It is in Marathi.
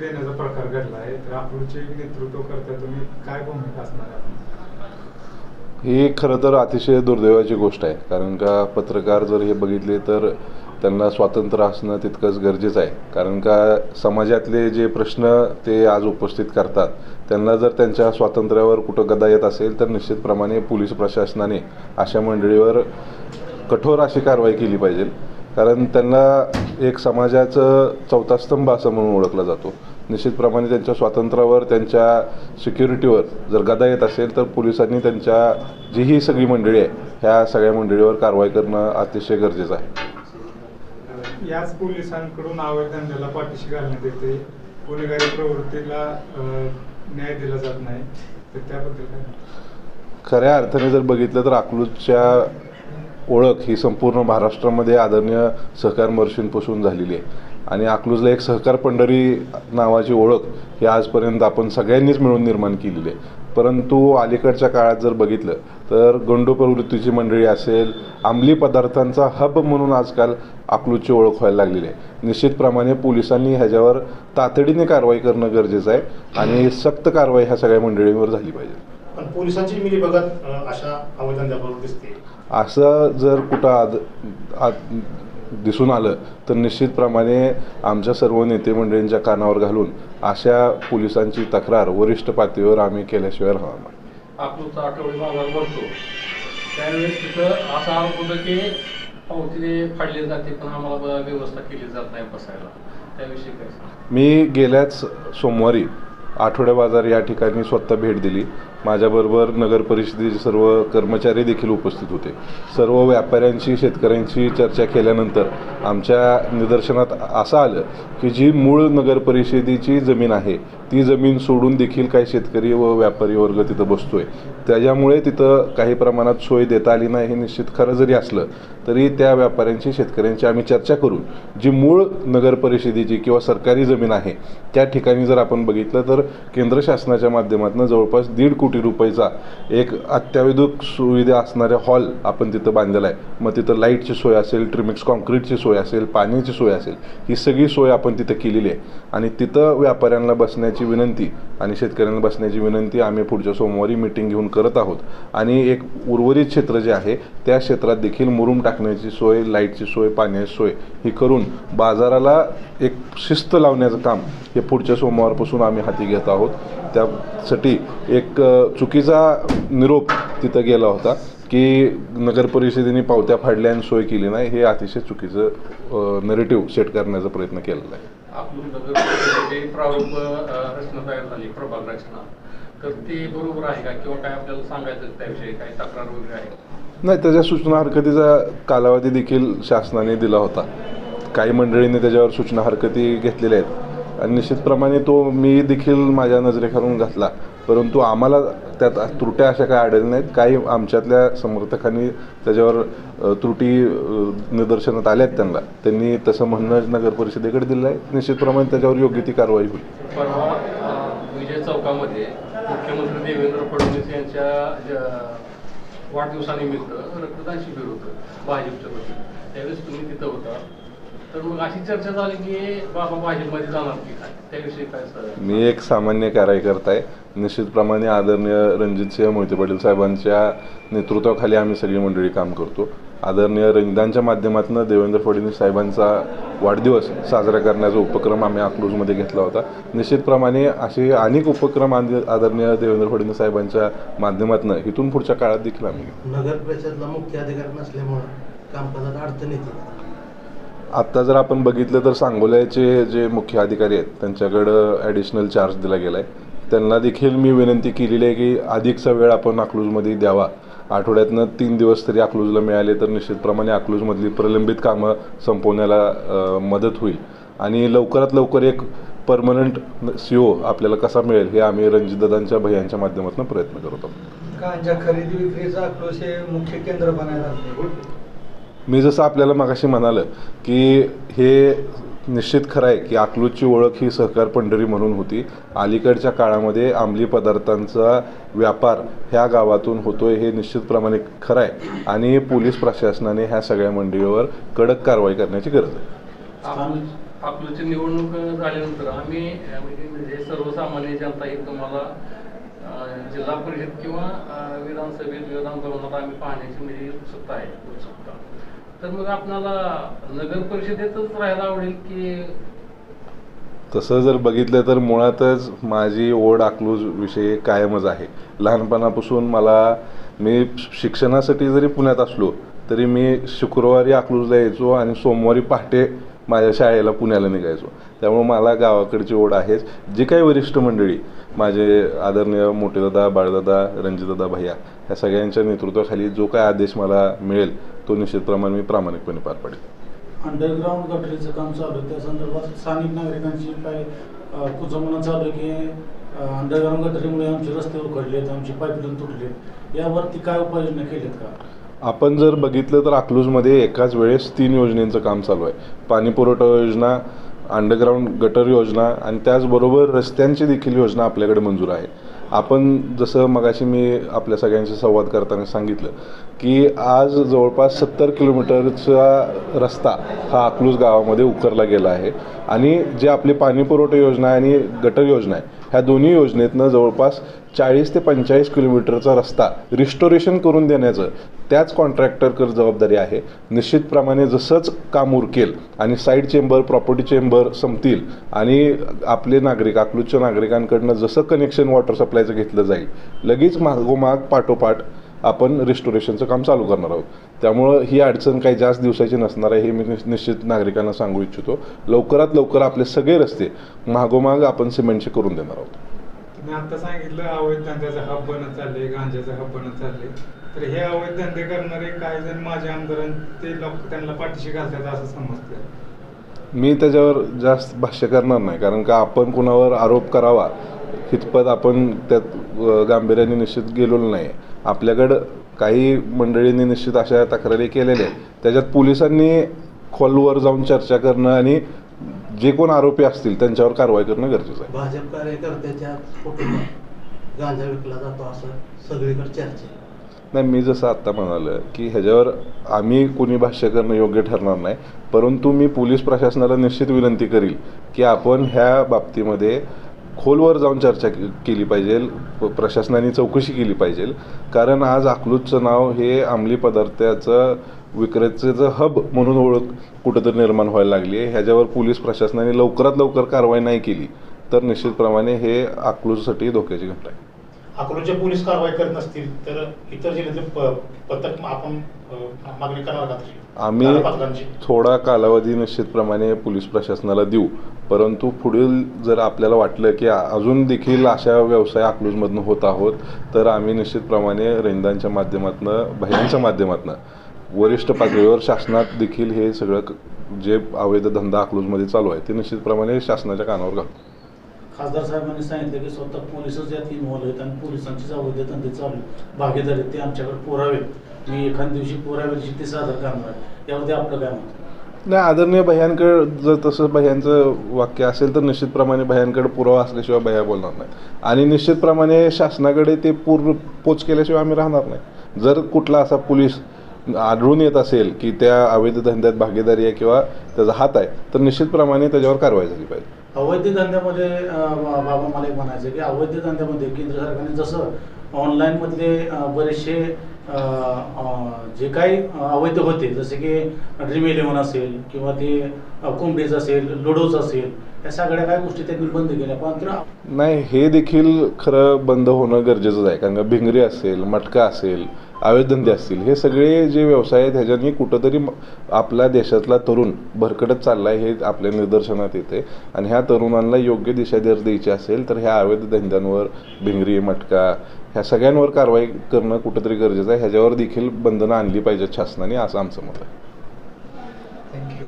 देण्याचा प्रकार घडला आहे. तर अकलूचे नेतृत्व करता तुम्ही काय भूमिका असणार ही खरं तर अतिशय दुर्दैवाची गोष्ट आहे. कारण का पत्रकार जर हे बघितले तर त्यांना स्वातंत्र्य असणं तितकंच गरजेचं आहे. कारण का समाजातले जे प्रश्न ते आज उपस्थित करतात त्यांना जर त्यांच्या स्वातंत्र्यावर कुठं गदा येत असेल तर निश्चितप्रमाणे पोलीस प्रशासनाने अशा मंडळीवर कठोर अशी कारवाई केली पाहिजे. कारण त्यांना एक समाजाचं चौथा स्तंभ असं म्हणून ओळखला जातो. निश्चितप्रमाणे त्यांच्या स्वातंत्र्यावर त्यांच्या सिक्युरिटीवर जर गदा येत असेल तर पोलिसांनी त्यांच्या जी ही सगळी मंडळी आहे ह्या सगळ्या मंडळीवर कारवाई करणं अतिशय गरजेचं आहे. याच पोलिसांकडून धंद्याला पाठीशी घालण्यात येते. गुन्हेगारी प्रवृत्तीला न्याय दिला जात नाही. तर त्याबद्दल काय खऱ्या अर्थाने जर बघितलं तर अकलूजच्या ओळख ही संपूर्ण महाराष्ट्रामध्ये आदरणीय सहकार महर्षींपासून झालेली आहे. आणि अकलूजला एक सहकार पंढरी नावाची ओळख ही आजपर्यंत आपण सगळ्यांनीच मिळून निर्माण केलेली आहे. परंतु अलीकडच्या काळात जर बघितलं तर गंडो प्रवृत्तीची मंडळी असेल अंमली पदार्थांचा हब म्हणून आजकाल अकलूजची ओळख व्हायला लागलेली आहे. निश्चितप्रमाणे पोलिसांनी ह्याच्यावर तातडीने कारवाई करणं गरजेचं आहे आणि सक्त कारवाई ह्या सगळ्या मंडळींवर झाली पाहिजे. पोलिसांची मिलीभगत अ, अशा अवैधंद्याबरोबर दिसते. असं जर कुठं आद आद दिसून आलं तर निश्चितप्रमाणे आमच्या सर्व नेते मंडळींच्या कानावर घालून अशा पोलिसांची तक्रार वरिष्ठ पातळीवर आम्ही केल्याशिवाय राहणार नाही. अकलूजचा आठवडी बाजार भरतो. त्यावेळेस तिथं असा आरोप होता की पावती फाडली जाते पण आम्हाला ब- व्यवस्था केली जात नाही बसायला. त्याविषयी काय सांगा मी गेल्याच सोमवारी आठवड्या बाजार या ठिकाणी स्वतः भेट दिली. माझ्याबरोबर नगर परिषदेचे सर्व कर्मचारी देखील उपस्थित होते. सर्व व्यापाऱ्यांशी शेतकऱ्यांशी चर्चा केल्यानंतर आमच्या निदर्शनात असं आलं की जी मूळ नगर परिषदेची जमीन आहे ती जमीन सोडून देखील काही शेतकरी व व्यापारी वर्ग तिथं बसतोय. त्याच्यामुळे तिथं काही प्रमाणात सोय देता आली नाही हे निश्चित खरं जरी असलं तरी त्या व्यापाऱ्यांची शेतकऱ्यांची आम्ही चर्चा करून जी मूळ नगर परिषदेची किंवा सरकारी जमीन आहे त्या ठिकाणी जर आपण बघितलं तर केंद्र शासनाच्या माध्यमातून जवळपास दीड कोटी रुपयाचा एक अत्यावधूक सुविधा असणाऱ्या हॉल आपण तिथं बांधलेला आहे. मग तिथं लाईटची सोय असेल ट्रिमिक्स कॉन्क्रीटची सोय असेल पाण्याची सोय असेल ही सगळी सोय आपण तिथं केलेली आहे. आणि तिथं व्यापाऱ्यांना बसण्याची विनंती आणि शेतकऱ्यांना बसण्याची विनंती आम्ही पुढच्या सोमवारी मिटिंग घेऊन करत आहोत. आणि एक उर्वरित क्षेत्र जे आहे त्या क्षेत्रात देखील मुरुम टाकण्याची सोय लाईटची सोय पाण्याची सोय ही करून बाजाराला एक शिस्त लावण्याचं काम हे पुढच्या सोमवारपासून आम्ही हाती घेत आहोत. त्यासाठी एक चुकीचा निरोप तिथं गेला होता की नगर परिषदेने पावत्या फाडल्या आणि सोय केली नाही. हे अतिशय चुकीचं नरेटिव्ह सेट करण्याचा प्रयत्न केलेला आहे. अकलूज नगर प्रारूप रचना तयार झाली प्रभाग रचना. तर ती बरोबर आहे का? किंवा काय आपल्याला सांगायचं त्याविषयी? काही तक्रार वगैरे आहे नाही त्याच्या सूचना हरकतीचा कालावधी देखील शासनाने दिला होता. काही मंडळींनी त्याच्यावर सूचना हरकती घेतलेल्या आहेत. आणि निश्चितप्रमाणे तो मी देखील माझ्या नजरेखालून घातला. परंतु आम्हाला त्यात त्रुट्या अशा काही आढळल्या नाहीत. काही आमच्यातल्या समर्थकांनी त्याच्यावर त्रुटी अ, निदर्शनात आल्यात त्यांना. त्यांनी तसं म्हणणं नगर परिषदेकडे दिलं आहे. निश्चितप्रमाणे त्याच्यावर योग्य ती कारवाई होईल. परवा विजय चौकामध्ये मुख्यमंत्री देवेंद्र फडणवीस यांच्या वाढदिवसानिमित्त रक्तदान शिबिर होतं भाजपच्या वतीनं. त्यावेळेस तुम्ही तिथं होता. तर मग अशी चर्चा झाली की बाबा भाजपमध्ये जाणार की काय? त्याविषयी काय सर? मी एक सामान्य कार्यकर्ता आहे. निश्चितप्रमाणे आदरणीय रणजितसिंह मोहिते पाटील साहेबांच्या नेतृत्वाखाली आम्ही सगळी मंडळी काम करतो. आदरणीय रंगदानच्या माध्यमातून देवेंद्र फडणवीस साहेबांचा वाढदिवस साजरा करण्याचा उपक्रम आम्ही अकलूजमध्ये घेतला होता. निश्चितप्रमाणे असे अनेक उपक्रम आदि- आदरणीय देवेंद्र फडणवीस साहेबांच्या माध्यमातून इथून पुढच्या काळात देखील आम्ही. नगर परिषदला मुख्य अधिकार नसल्यामुळं कामकाजात अडचण येते. आत्ता जर आपण बघितलं तर सांगोल्याचे जे मुख्य अधिकारी आहेत त्यांच्याकडं ॲडिशनल चार्ज दिला गेला आहे त्यांना देखील मी विनंती केलेली आहे की अधिकचा वेळ आपण अकलूजमध्ये द्यावा. आठवड्यातनं तीन दिवस तरी अकलूजला मिळाले तर निश्चितप्रमाणे अकलूजमधली प्रलंबित कामं संपवण्याला मदत होईल. आणि लवकरात लवकर एक परमनंट सी ओ आपल्याला कसा मिळेल हे आम्ही रणजितदादांच्या भयांच्या माध्यमातून प्रयत्न करत आहोत. खरेदी विक्रीचा अकलूज हे मुख्य केंद्र बनायला मी जसं आपल्याला मगाशी म्हणालं की हे निश्चित खरं आहे की अकलूजची ओळख ही सहकार पंढरी म्हणून होती. अलीकडच्या काळामध्ये अंमली पदार्थांचा व्यापार ह्या गावातून होतोय हे निश्चितप्रमाणे खरं आहे. आणि पोलीस प्रशासनाने ह्या सगळ्या मंडळीवर कडक कारवाई करण्याची गरज आहे. अकलूज अकलूजची निवडणूक झाल्यानंतर आम्ही म्हणजे सर्वसामान्य जनता ही तुम्हाला जिल्हा परिषद किंवा विधानसभेत विधान भवनात आम्ही पाहण्याची म्हणजे उत्सुकता आहे. उत्सुकता. तर मग आपणाला नगर परिषदेतच राहायला आवडेल की तसं जर बघितलं तर मुळातच माझी ओढ अकलूज विषय कायमच आहे. लहानपणापासून मला मी शिक्षणासाठी जरी पुण्यात असलो तरी मी शुक्रवारी अकलूजला यायचो आणि सोमवारी पहाटे माझ्या शाळेला पुण्याला निघायचो. त्यामुळे मला गावाकडची ओढ आहेच. जे काही वरिष्ठ मंडळी माझे आदरणीय मोठेदादा बाळदादा रणजितदादा भैया या सगळ्यांच्या नेतृत्वाखाली जो काय आदेश मला मिळेल तो निश्चितप्रमाणे मी प्रामाणिकपणे पार पाडेल. अंडरग्राऊंड गटरीचं काम चालू आहे. त्या संदर्भात स्थानिक नागरिकांची काय कुचंबना चालू की अंडरग्राऊंड गटरीमुळे आमचे रस्ते उखडलेत आमची पाईपलाईन तुटलेत यावरती काय उपाययोजना केल्यात का? आपण जर बघितलं तर अकलूजमध्ये एकाच वेळेस तीन योजनेचं काम चालू आहे. पाणी पुरवठा योजना अंडरग्राऊंड गटर योजना आणि त्याचबरोबर रस्त्यांची देखील योजना आपल्याकडे मंजूर आहे. आपण जसं मगाशी मी आपल्या सगळ्यांशी संवाद करताना सांगितलं की आज जवळपास सत्तर किलोमीटरचा रस्ता हा अकलूज गावामध्ये उकरला गेला आहे. आणि जे आपली पाणी पुरवठा योजना आहे आणि गटर योजना आहे ह्या दोन्ही योजनेतनं जवळपास चाळीस ते पंचेचाळीस किलोमीटरचा रस्ता रिस्टोरेशन करून देण्याचं त्याच कॉन्ट्रॅक्टरकर जबाबदारी आहे. निश्चितप्रमाणे जसंच काम उरकेल आणि साईड चेंबर प्रॉपर्टी चेंबर संपतील आणि आपले नागरिक अकलूजच्या नागरिकांकडनं जसं कनेक्शन वॉटर सप्लायचं घेतलं जाईल लगेच मागोमाग पाठोपाठ आपण रिस्टोरेशनचं काम चालू करणार आहोत. त्यामुळं ही अडचण काही जास्त दिवसाची नसणार आहे हे मी निश- निश्चित नागरिकांना सांगू इच्छितो. लवकरात लवकर आपले सगळे रस्ते मागोमाग आपण सिमेंटचे करून देणार आहोत. तुम्ही आता सांगितलं अवैध धंद्याचा हब बनत चालले गांजाचा हब बनत चालले. तर हे अवैध धंदे करणारे काही जण माझे आमदार ते लोक त्यांना पाठीशी घालतात असं समजतं मी त्याच्यावर जास्त भाष्य करणार नाही कारण का आपण कुणावर आरोप करावा हितपत आपण त्यात गांभीर्याने निश्चित गेलेलो नाही. आपल्याकडं काही मंडळींनी निश्चित अशा तक्रारी केलेल्या आहेत. त्याच्यात पोलिसांनी खोलवर जाऊन चर्चा करणं आणि जे कोण आरोपी असतील त्यांच्यावर कारवाई करणं गरजेचं आहे. भाजप कार्यकर्त्याच्या कुटुंबात गांजा विकला जातो असं सगळीकडे चर्चा आहे. नाही मी जसं आत्ता म्हणालं की ह्याच्यावर आम्ही कोणी भाष्य करणं योग्य ठरणार नाही. परंतु मी पोलीस प्रशासनाला निश्चित विनंती करील की आपण ह्या बाबतीमध्ये खोलवर जाऊन चर्चा के- केली पाहिजे प्रशासनाने चौकशी केली पाहिजे. कारण आज अकलूजचं नाव हे अंमली पदार्थाचं विक्रेतेचं हब म्हणून ओळख कुठंतरी निर्माण व्हायला लागली आहे. ह्याच्यावर पोलीस प्रशासनाने लवकरात लवकर कारवाई नाही केली. तर निश्चितप्रमाणे हे अकलूजसाठी धोक्याची घटना आहे. अकलूजचे पोलीस कारवाई करत नसतील तर इतर जिल्ह्यातले पथक आपण मागणी करणार का? आम्ही थोडा कालावधी निश्चितप्रमाणे पोलीस प्रशासनाला देऊ. परंतु पुढील जर आपल्याला वाटलं की अजून देखील अशा व्यवसाय अकलूजमधनं होत आहोत तर आम्ही निश्चितप्रमाणे रेंदांच्या माध्यमातून भयांच्या माध्यमातून वरिष्ठ पातळीवर शासनात देखील हे सगळं जे अवैध धंदा अकलूजमध्ये चालू आहे ते निश्चितप्रमाणे शासनाच्या कानावर घालतो. खासदार साहेबांनी सांगितलं की स्वतः पोलिसच यात इन्व्हॉल्व आहेत आणि पोलिसांची अवैध धंदे चालू आहेत. भागीदार आहेत. ते आमच्याकडे पुरावेत मी एखाद्या दिवशी पुराव्याची ते सादर करणार यामध्ये आपलं काय म्हणतं नाही आदरणीय भयांकडे जर तसं भयांचं वाक्य असेल तर निश्चितप्रमाणे भयांकडे पुरावा असल्याशिवाय भया बोलणार नाही आणि निश्चितप्रमाणे शासनाकडे ते पूर पोच केल्याशिवाय आम्ही राहणार नाही. जर कुठला असा पोलीस आढळून येत असेल की त्या अवैध धंद्यात भागीदारी आहे किंवा त्याचा हात आहे तर निश्चितप्रमाणे त्याच्यावर कारवाई झाली पाहिजे. अवैध धंद्यामध्ये बा- बाबा मला एक म्हणायचं की अवैध धंद्यामध्ये केंद्र सरकारने जसं ऑनलाईनमधले बरेचसे जे काही अवैध होते जसे की ड्रीम इलेव्हन असेल किंवा ते अं, कोंबडीज असेल लुडोज असेल या सगळ्या काही गोष्टी त्यांनी बंद केल्या मात्र नाही हे देखील खरं बंद होणं गरजेचंच आहे कारण का भिंगरी असेल मटका असेल अवैध धंदे असतील हे सगळे जे व्यवसाय आहेत ह्याच्यानी कुठंतरी आपल्या देशातला तरुण भरकटत चालला आहे हे आपल्या निदर्शनात येते आणि ह्या तरुणांना योग्य दिशा जर द्यायची असेल तर ह्या अवैध धंद्यांवर भिंगरी मटका ह्या सगळ्यांवर कारवाई करणं कुठंतरी गरजेचं आहे. ह्याच्यावर देखील बंधनं आणली पाहिजेत शासनाने असं आमचं मत आहे. थँक्यू